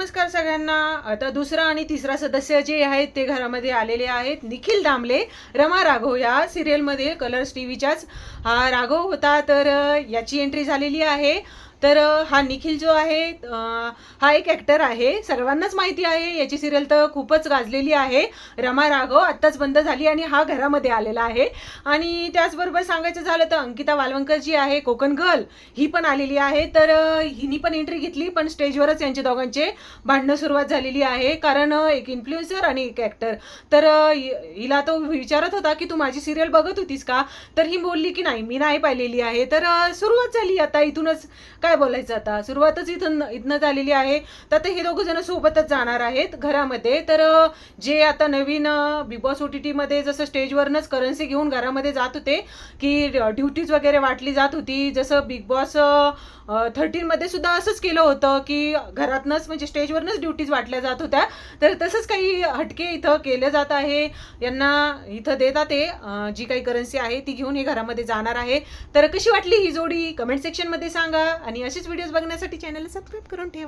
नमस्कार सगळ्यांना. आता दुसरा आणि तिसरा सदस्य जे आहेत ते घरामध्ये आलेले आहेत. निखिल दामले रमा राघव या सिरियलमध्ये कलर्स टी व्हीच्याच हा राघव होता. तर याची एंट्री झालेली आहे. तर हा निखिल जो आहे हा एक ॲक्टर आहे. सर्वांनाच माहिती आहे याची सिरियल तर खूपच गाजलेली आहे. रमा राघव आत्ताच बंद झाली आणि हा घरामध्ये आलेला आहे. आणि त्याचबरोबर सांगायचं झालं तर अंकिता वालवंकर जी आहे कोकण गर्ल ही पण आलेली आहे. तर हिने हिनी पण एंट्री घेतली पण स्टेजवरच यांच्या दोघांचे भांडणं सुरुवात झालेली आहे. कारण एक इन्फ्लुएन्सर आणि एक ॲक्टर तर हिला तो विचारत होता की तू माझी सिरियल बघत होतीस का? तर ही बोलली की नाही मी नाही पाहिलेली आहे. तर सुरुवात झाली आता इथूनच. काय काय बोलायचं आता? सुरुवातच इथून इथनं झालेली आहे. तर आता हे दोघं जण सोबतच जाणार आहेत घरामध्ये. तर जे आता नवीन बिग बॉस ओ टी टीमध्ये जसं स्टेजवरनंच करन्सी घेऊन घरामध्ये जात होते की ड्युटीज वगैरे वाटली जात होती. जसं बिग बॉस थर्टीनमध्ये सुद्धा असंच केलं होतं की घरातनंच म्हणजे स्टेजवरनंच ड्युटीज वाटल्या जात होत्या. तर तसंच काही हटके इथं केले जात आहे. यांना इथं देतात ते जी काही करन्सी आहे ती घेऊन हे घरामध्ये जाणार आहे. तर कशी वाटली ही जोडी? कमेंट सेक्शनमध्ये सांगा. आणि असेच व्हिडिओज बघण्यासाठी चॅनलला सबस्क्राईब करून ठेवा.